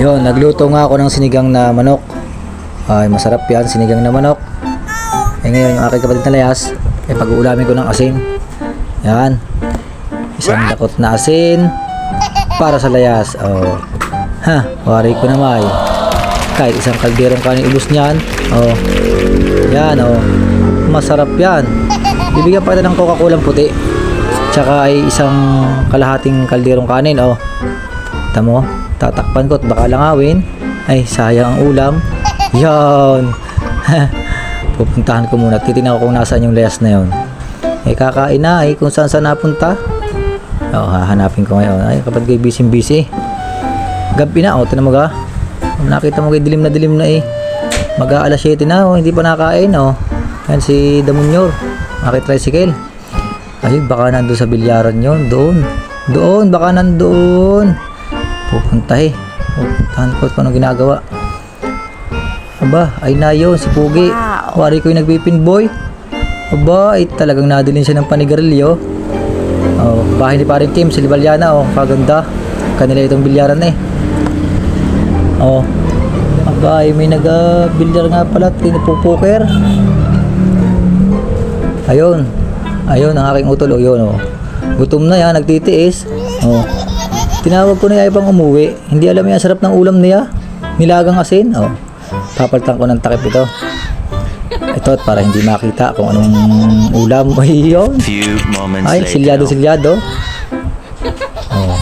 Yun, nagluto nga ako ng sinigang na manok. Ay, masarap yan, sinigang na manok. Eh ngayon, yung aking kapatid na layas, eh pag-uulamin ko ng asin. Yan. Isang dakot na asin para sa layas. Oh. Ha, wari ko na may. Kahit isang kalderong kanin ubus niyan. Oh. Yan, oh. Masarap yan. Bibigyan pa kita ng Coca-Cola puti. Tsaka ay isang kalahating kalderong kanin, oh. Tamo, tatakpan ko at baka langawin. Ay, sayang ang ulam. Yan. Pupuntahan ko muna. Titignan ko kung nasaan yung layas na yon. Eh, kakain na. Eh, kung saan saan napunta. Oo, hahanapin ko ngayon. Ay, kapag kayo busy busy. Gabi na, oh, tinan mo ga. Nakita mo kay dilim na dilim na eh. Mag alas 7 na, oh, hindi pa nakain, oh. Yan si Damunyor. Bakit tricycle? Ay, baka nandun sa bilyaran yon Doon. Doon, baka nandun. Pupunta eh. Pupuntahan ko kung anong ginagawa. Aba, ay na yun, si Pugi. Wari ko yung nagpipinboy. Aba, ay talagang nadilin siya ng panigarilyo. Oh, bahay ni paring Kim, si Libaliana, oh, kaganda. Kanila itong bilyaran eh. Oh, aba, ay may nag-bilyar nga pala, tinupupoker. Ayun, ayun ang aking utol, oh, yun, oh. Gutom na yan, nagtitiis. Oh. Tinawag ko na yung ibang umuwi. Hindi alam yung sarap ng ulam niya. Nilagang asin. Oh. Papalitan ko ng takip ito. Ito at para hindi makita kung anong ulam. Ay, yun. Ay, later. silyado, silyado. Oh.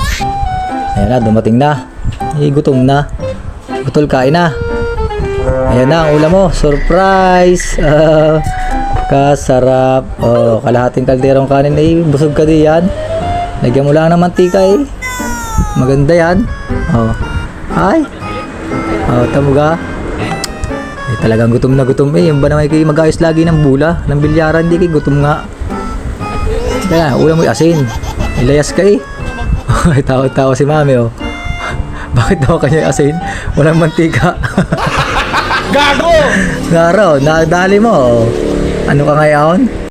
Ayan na, dumating na. Ay, gutom na. Utol, kain na. Ayan na, ang ulam mo. Surprise! Ah, kasarap. Oh, kalahating kalderong kanin eh. Busog ka di yan. Lagyan mo lang ng mantika eh. Maganda yan. Oh. Ay. Oh, tamo ka. Eh, talagang gutom na gutom eh. Yung ba naman kayo mag-ayos lagi ng bula, ng bilyaran, hindi kayo gutom nga. Kaya, ulam mo asin. Ilayas ka eh. Ay, tawa-tawa si mami oh. Bakit daw kanya asin? Walang mantika. Gago! Garo, nadali mo oh. Ano ka ngayon?